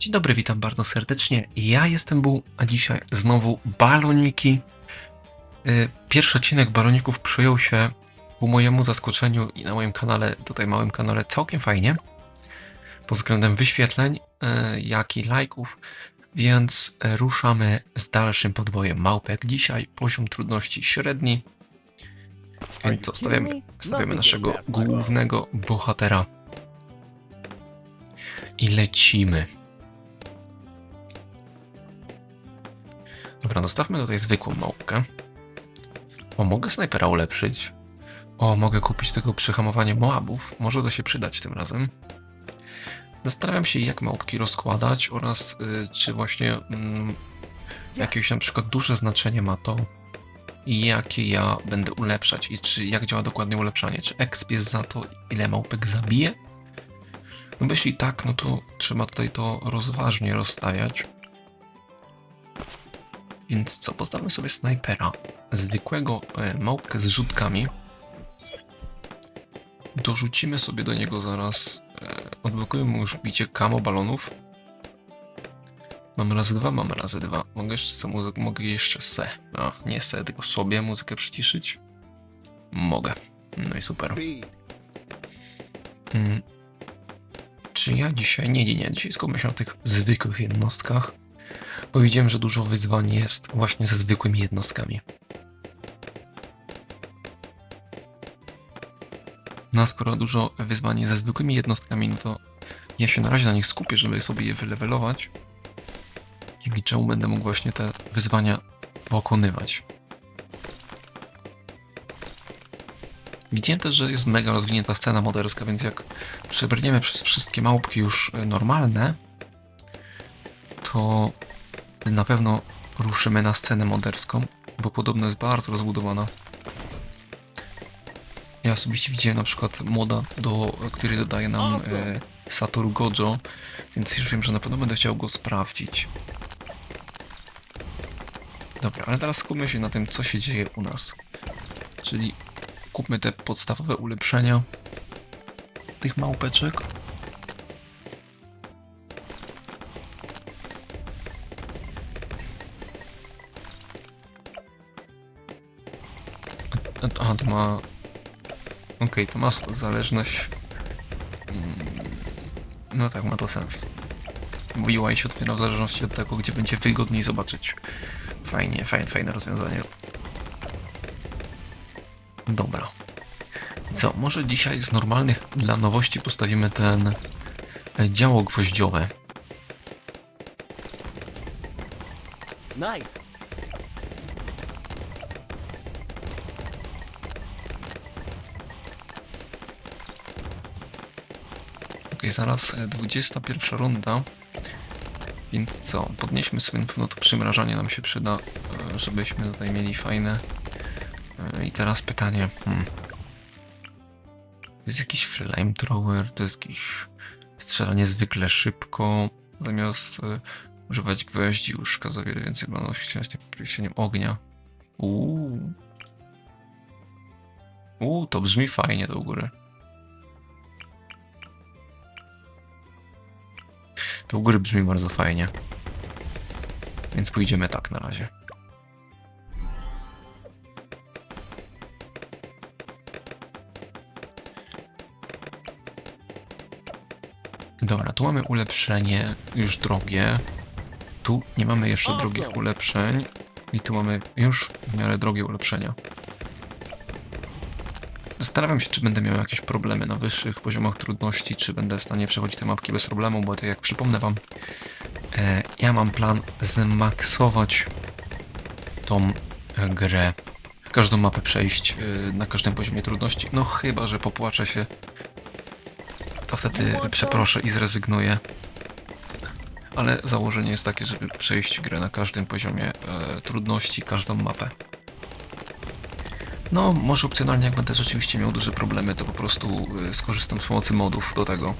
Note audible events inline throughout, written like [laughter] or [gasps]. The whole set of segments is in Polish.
Dzień dobry, witam bardzo serdecznie. Ja jestem Bu, a dzisiaj znowu baloniki. Y, Pierwszy odcinek baloników przyjął się ku mojemu zaskoczeniu i na moim kanale, tutaj małym kanale, całkiem fajnie. Pod względem wyświetleń, y, jak i lajków, więc ruszamy z dalszym podbojem małpek. Dzisiaj poziom trudności średni. Więc co, stawiamy, stawiamy naszego głównego bohatera. I lecimy. Dobra, dostawmy tutaj zwykłą małpkę. O, mogę snajpera ulepszyć. O, mogę kupić tego przyhamowanie Moabów. Może to się przydać tym razem. Zastanawiam się, jak małpki rozkładać oraz y, czy właśnie mm, jakieś na przykład duże znaczenie ma to, jakie ja będę ulepszać i czy jak działa dokładnie ulepszanie. Czy exp jest za to, ile małpek zabije? No bo jeśli tak, no to trzeba tutaj to rozważnie rozstawiać. Więc co, postawmy sobie snajpera. Zwykłego e, małpkę z rzutkami. Dorzucimy sobie do niego zaraz. E, odblokujemy już bicie kamo balonów. Mam razy dwa, mam razy dwa. Mogę jeszcze se mogę jeszcze se. Nie se, tylko sobie muzykę przyciszyć. Mogę. No i super. Mm. Czy ja dzisiaj? Nie, nie, nie. Dzisiaj skupmy się na tych zwykłych jednostkach. Bo widziałem, że dużo wyzwań jest właśnie ze zwykłymi jednostkami. No a skoro dużo wyzwań jest ze zwykłymi jednostkami, no to ja się na razie na nich skupię, żeby sobie je wylewelować. Dzięki czemu będę mógł właśnie te wyzwania pokonywać. Widziałem też, że jest mega rozwinięta scena moderska, więc jak przebrniemy przez wszystkie małpki już e, normalne, to na pewno ruszymy na scenę moderską, bo podobno jest bardzo rozbudowana. Ja osobiście widziałem na przykład moda, do, który dodaje nam e, Satoru Gojo, więc już wiem, że na pewno będę chciał go sprawdzić. Dobra, ale teraz skupmy się na tym, co się dzieje u nas. Czyli kupmy te podstawowe ulepszenia tych małpeczek. Aha, to ma... Okej, to ma zależność... Mm, No tak, ma to sens. UI się otwiera w zależności od tego, gdzie będzie wygodniej zobaczyć. Fajnie, fajne, fajne rozwiązanie. Dobra. Co, może dzisiaj z normalnych dla nowości postawimy ten e, działo gwoździowe. Nice. Zaraz e, 21 runda. Więc co, podnieśmy sobie na pewno to przymrażanie nam się przyda, e, żebyśmy tutaj mieli fajne. E, I teraz pytanie. Hmm. To jest jakiś flamethrower, to jest jakiś strzelanie zwykle szybko, zamiast e, używać gwoździ, łóżka za wiele więcej planów pierścieniem ognia. Uuu. Uuu, to brzmi fajnie do góry. To u góry brzmi bardzo fajnie. Więc pójdziemy tak na razie. Dobra, tu mamy ulepszenie już drogie. Tu nie mamy jeszcze drogich ulepszeń. I tu mamy już w miarę drogie ulepszenia. Zastanawiam się, czy będę miał jakieś problemy na wyższych poziomach trudności, czy będę w stanie przechodzić te mapki bez problemu, bo tak jak przypomnę wam, e, ja mam plan zmaksować tą grę, każdą mapę przejść e, na każdym poziomie trudności, no chyba, że popłaczę się, to wtedy przeproszę i zrezygnuję. Ale założenie jest takie, żeby przejść grę na każdym poziomie e, trudności, każdą mapę. No, może opcjonalnie, jak będę rzeczywiście miał duże problemy, to po prostu y, skorzystam z pomocy modów do tego.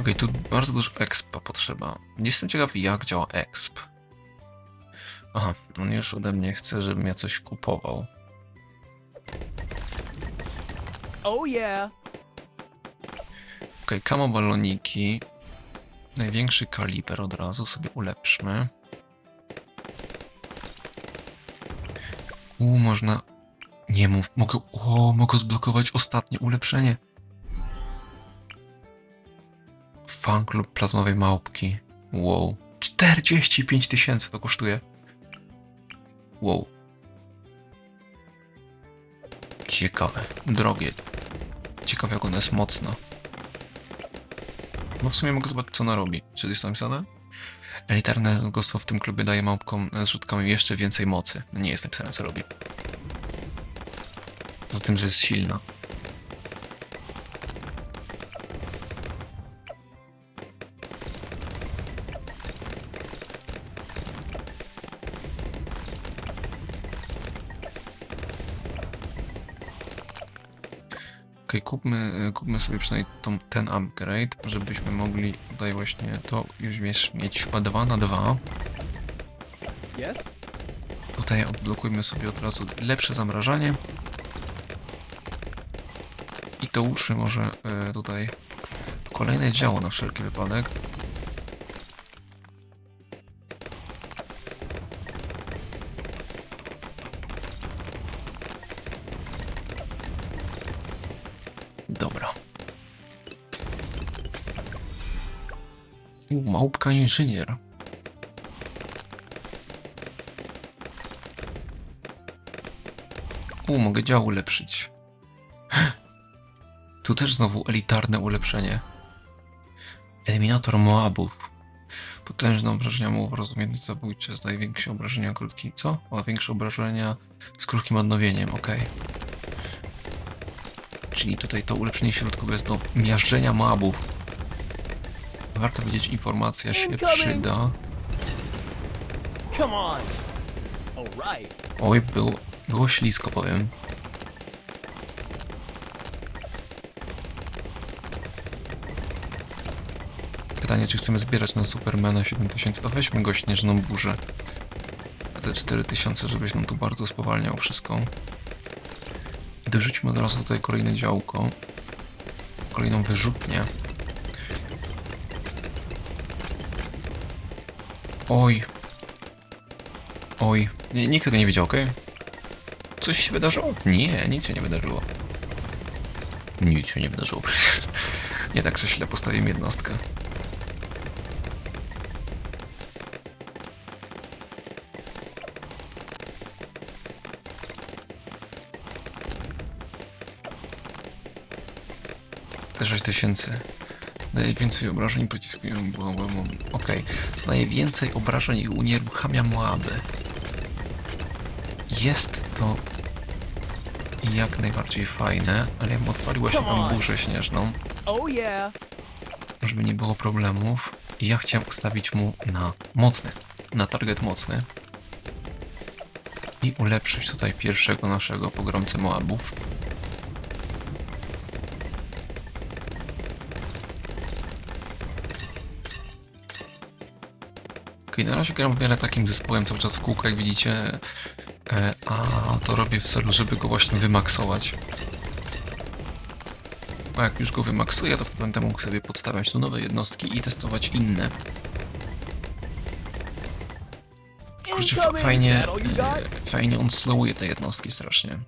Okej, tu bardzo dużo expa potrzeba. Jestem ciekaw, jak działa exp. Aha, on już ode mnie chce, żebym ja coś kupował. Oh yeah. Okej, kamo baloniki. Największy kaliber od razu sobie ulepszmy. U, można... Nie mów, mogę... O, mogę zblokować ostatnie ulepszenie. Fan klub plazmowej małpki. Wow. 45 tysięcy to kosztuje. Wow. Ciekawe. Drogie. Ciekawe jak ona jest mocna. No w sumie mogę zobaczyć, co ona robi. Czy jest napisane? Elitarne głosło w tym klubie daje małpkom z jeszcze więcej mocy. No Nie jest napisane, co robi. Poza tym, że jest silna. Okej, kupmy, kupmy sobie przynajmniej tą, ten upgrade, żebyśmy mogli tutaj właśnie to już mieć, mieć 2 na 2. Yes? Tutaj odblokujmy sobie od razu lepsze zamrażanie. I to ułóżmy może e, tutaj kolejne działo na wszelki wypadek. U, małpka inżynier. U, mogę dział ulepszyć. [gasps] Tu też znowu elitarne ulepszenie. Eliminator Moabów. Potężne obrażenia mu rozumienie zabójcze zdaje większe obrażenia krótkim. Co? O, większe obrażenia z krótkim odnowieniem, okej. Czyli tutaj to ulepszenie środkowe jest do miażdżenia Moabów. Warto wiedzieć, informacja się przyda. Oj, było, było ślisko, powiem. Pytanie, czy chcemy zbierać na Supermana 7000? A weźmy go śnieżną burzę. Te 4000, żebyś nam tu bardzo spowalniał wszystko. I dorzućmy od razu tutaj kolejne działko. Kolejną wyrzutnię. Oj, Oj, nikt tego nie wiedział, okej? Coś się wydarzyło? Nie, nic się nie wydarzyło. Nic się nie wydarzyło. Nie tak, że źle postawiłem jednostkę. 6 tysięcy. Najwięcej obrażeń pociskują głową. Okej. Najwięcej obrażeń unieruchamia Moaby. Jest to jak najbardziej fajne, ale ja bym odpaliła się tą burzę śnieżną, Oh żeby nie było problemów. I ja chciałem ustawić mu na mocny, na target mocny. I ulepszyć tutaj pierwszego naszego pogromcę Moabów. Okej, na razie gram w miarę takim zespołem cały czas w kółko, jak widzicie. E, a to robię w celu, żeby go właśnie wymaksować. A jak już go wymaksuję, to wtedy będę mógł sobie podstawiać tu nowe jednostki i testować inne. Kurczę, fajnie, e, fajnie on slowuje te jednostki strasznie.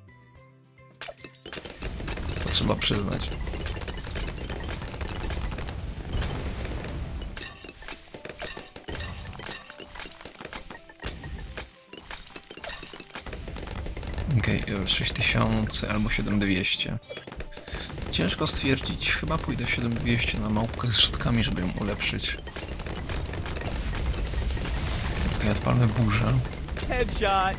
To trzeba przyznać. Okej, okay, 6000 albo 7200. Ciężko stwierdzić. Chyba pójdę w 7200 na małpkę z szutkami, żeby ją ulepszyć. Okej, odpalmy burzę. Headshot.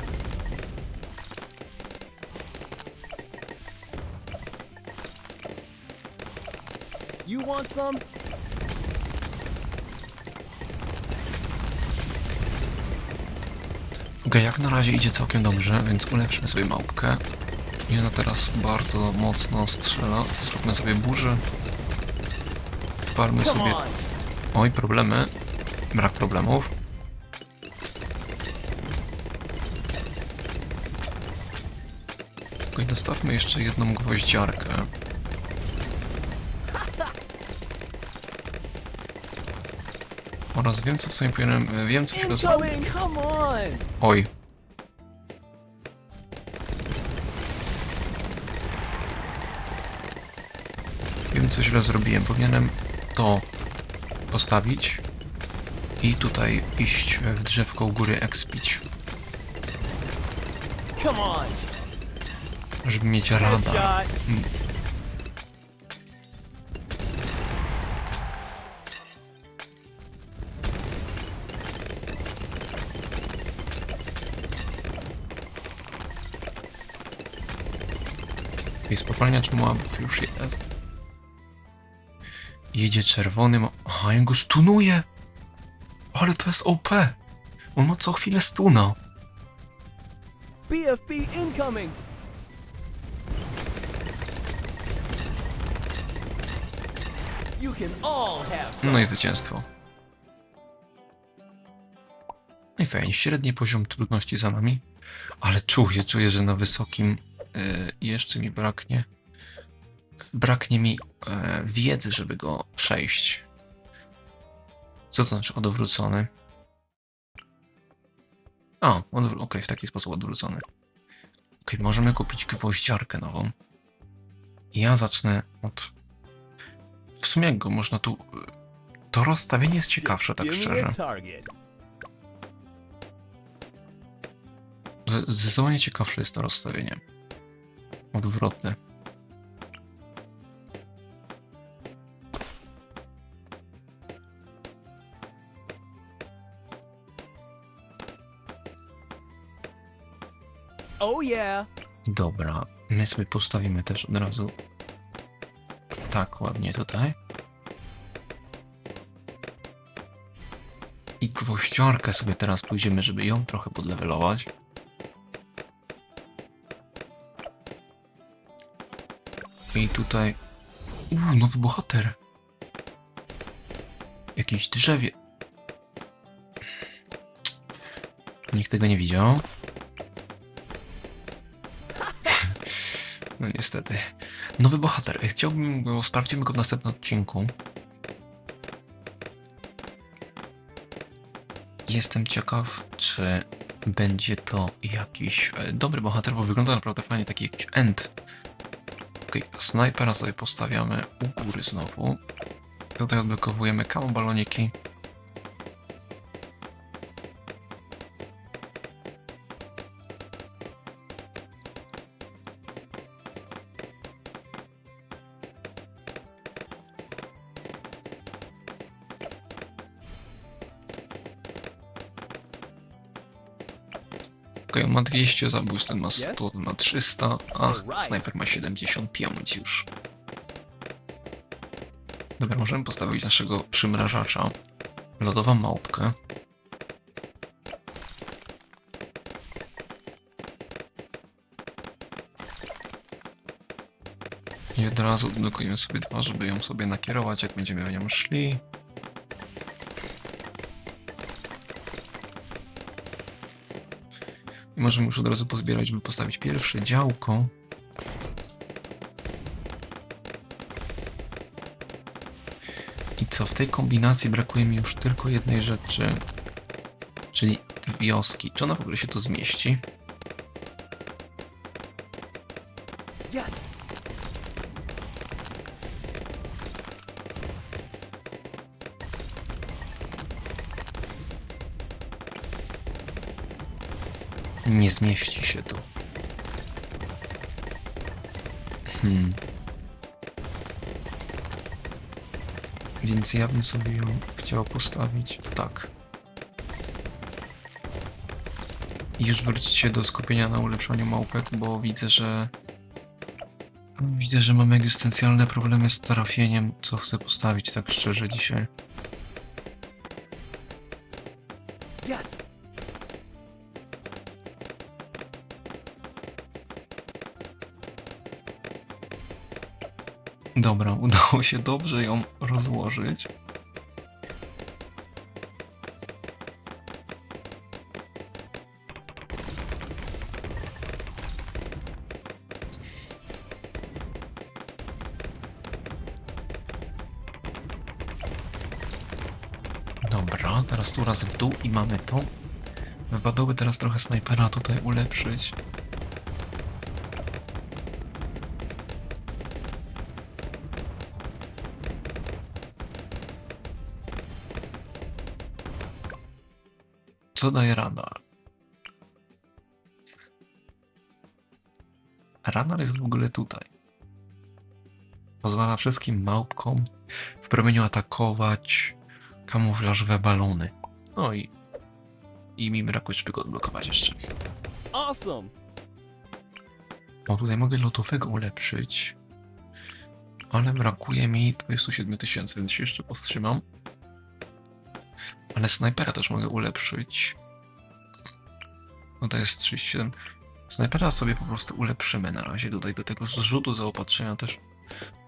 You want some? Okej, jak na razie idzie całkiem dobrze, więc ulepszymy sobie małpkę. I ona teraz bardzo mocno strzela. Zróbmy sobie burzę. Come sobie... Oj, problemy. Brak problemów. Okej, dostawmy jeszcze jedną gwoździarkę. Oraz wiem, co w sobie powinienem... Wiem, co on! Oj. Wiem, co źle zrobiłem. Powinienem to postawić i tutaj iść w drzewko u góry on! żeby mieć radar. Jest spowalniacz Moabów już jest. Jedzie czerwony mo... Aha, ja go stunuje! Ale to jest OP! On ma co chwilę stuna. BFB incoming! No i zwycięstwo. No i fajnie, średni poziom trudności za nami, ale czuję, czuję, że na wysokim jeszcze mi braknie. Braknie mi e, wiedzy, żeby go przejść. Co to znaczy odwrócony? A, odwró- okej, w taki sposób odwrócony. Okej, możemy kupić gwoździarkę nową. I ja zacznę od... W sumie go można tu... To rozstawienie jest ciekawsze, tak szczerze. Zdecydowanie ciekawsze jest to rozstawienie. Odwrotne. Oh yeah! Dobra, my sobie postawimy też od razu tak ładnie tutaj. I gwoździarkę sobie teraz pójdziemy, żeby ją trochę podlewelować. I tutaj... Uuu, nowy bohater. Jakiś drzewie. Nikt tego nie widział. No niestety. Nowy bohater. Chciałbym go, sprawdzimy go w następnym odcinku. Jestem ciekaw, czy będzie to jakiś e, dobry bohater, bo wygląda naprawdę fajnie, taki jakiś end. Okej, snajpera sobie postawiamy u góry znowu. Tutaj odblokowujemy kamo baloniki. 200 zabójstw, ten ma 100, ma 300, a snajper ma 75 już. Dobra, możemy postawić naszego przymrażacza. Lodową małpkę. I od razu blokujemy sobie dwa, żeby ją sobie nakierować, jak będziemy w nią szli. I możemy już od razu pozbierać, żeby postawić pierwsze działko. I co, w tej kombinacji brakuje mi już tylko jednej rzeczy. Czyli wioski. Czy ona w ogóle się tu zmieści? Nie zmieści się tu. Hmm. Więc ja bym sobie ją chciał postawić tak. I już wrócić się do skupienia na ulepszaniu małpek, bo widzę, że... Widzę, że mam egzystencjalne problemy z trafieniem, co chcę postawić tak szczerze dzisiaj. Dobra, [laughs] udało się dobrze ją rozłożyć. Dobra, teraz tu raz w dół i mamy to. Wypadałoby teraz trochę snajpera tutaj ulepszyć. Co daje radar? Radar jest w ogóle tutaj. Pozwala wszystkim małpkom w promieniu atakować kamuflażowe balony. No i. I mi brakuje, żeby go odblokować jeszcze. Awesome. O, tutaj mogę lotowego ulepszyć. Ale brakuje mi 27 tysięcy, więc się jeszcze powstrzymam. Ale snajpera też mogę ulepszyć. No to jest 37. Snajpera sobie po prostu ulepszymy na razie tutaj do tego zrzutu zaopatrzenia też.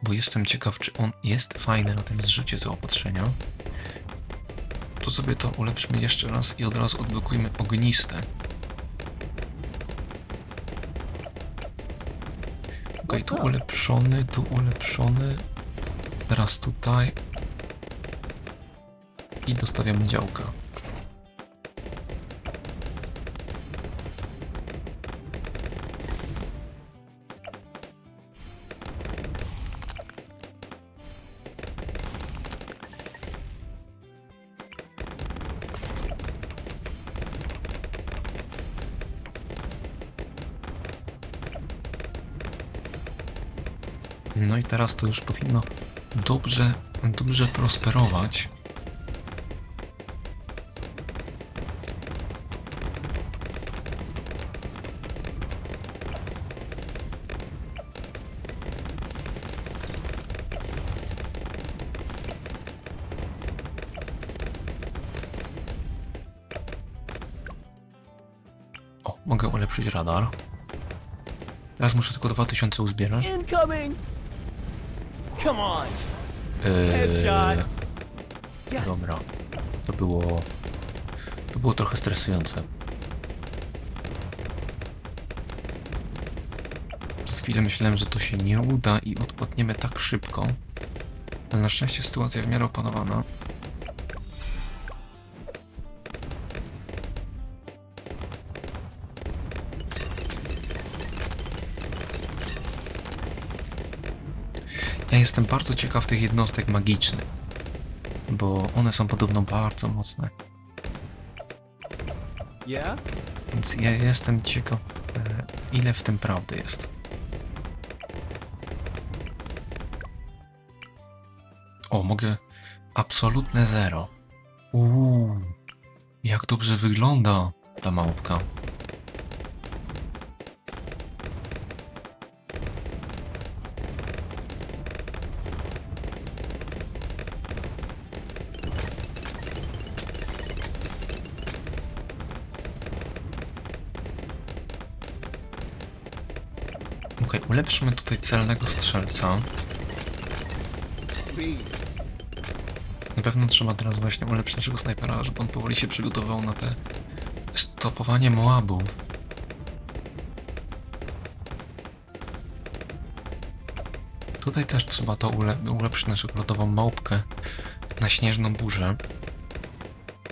Bo jestem ciekaw, czy on jest fajny na tym zrzucie zaopatrzenia. To sobie to ulepszmy jeszcze raz i od razu odblokujmy ogniste. Okej, tu What's up? ulepszony, tu ulepszony. Teraz tutaj. I dostawiamy działka. No i teraz to już powinno dobrze, dobrze prosperować. Ulepszyć radar. Teraz muszę tylko 2000 uzbierać. Incoming. Come on. Eee, Headshot. Dobra. To było. To było trochę stresujące. Przez chwilę myślałem, że to się nie uda i odpadniemy tak szybko. Ale na szczęście sytuacja w miarę opanowana. Ja jestem bardzo ciekaw tych jednostek magicznych, bo one są podobno bardzo mocne. Yeah. Więc ja jestem ciekaw, e, ile w tym prawdy jest. O, mogę. Absolutne zero. Uuu, jak dobrze wygląda ta małpka. Okej, ulepszymy tutaj celnego strzelca. Na pewno trzeba teraz właśnie ulepszyć naszego snajpera, żeby on powoli się przygotował na te stopowanie Moabów. Tutaj też trzeba to ule ulepszyć naszą lodową małpkę na śnieżną burzę,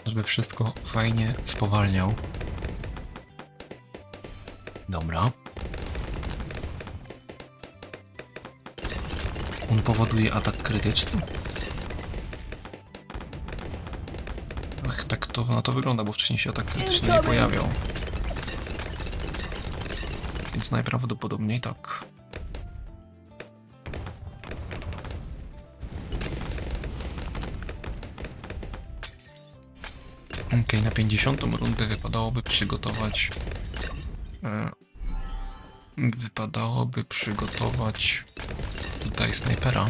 żeby wszystko fajnie spowalniał. Dobra. On powoduje atak krytyczny. Ach, tak to na to wygląda, bo wcześniej się atak krytyczny nie pojawiał. Więc najprawdopodobniej tak. Okej, na 50 rundę wypadałoby przygotować. E, wypadałoby przygotować tutaj snajpera.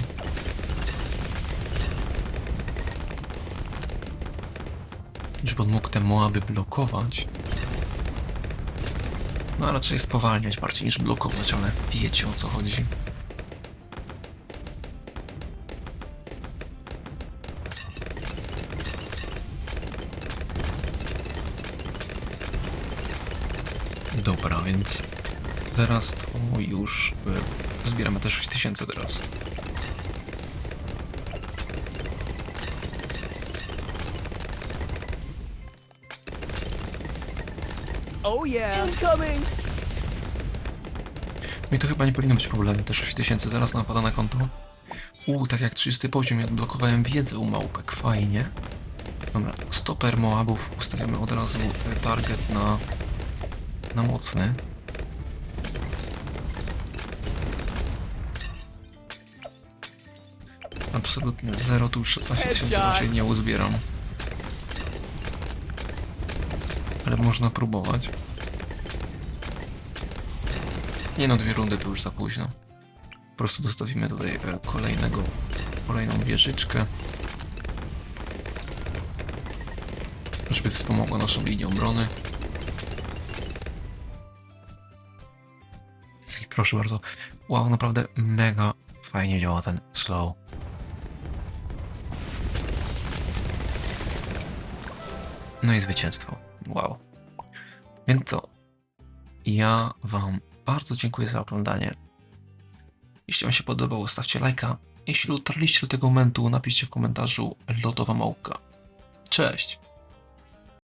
żeby on mógł te Moaby blokować. No raczej spowalniać bardziej niż blokować, ale wiecie o co chodzi. Dobra, więc teraz to już y, zbieramy te 6000 teraz. Oh yeah! Incoming! No i to chyba nie powinno być problemu, te 6000 zaraz napada na konto. Uuu, tak jak 30 poziom, ja blokowałem wiedzę u małpek, fajnie. Dobra, stoper Moabów ustawiamy od razu y, target na, na mocny. Absolutnie zero, tu już 16 tysięcy raczej nie uzbieram. Ale można próbować. Nie no, dwie rundy to już za późno. Po prostu dostawimy tutaj e, kolejnego, kolejną wieżyczkę. Żeby wspomogła naszą linię obrony. Proszę bardzo. Wow, naprawdę mega fajnie działa ten slow. No i zwycięstwo. Wow. Więc co? Ja Wam bardzo dziękuję za oglądanie. Jeśli Wam się podobało, stawcie lajka. Jeśli dotarliście do tego momentu, napiszcie w komentarzu lotowa małpka. Cześć!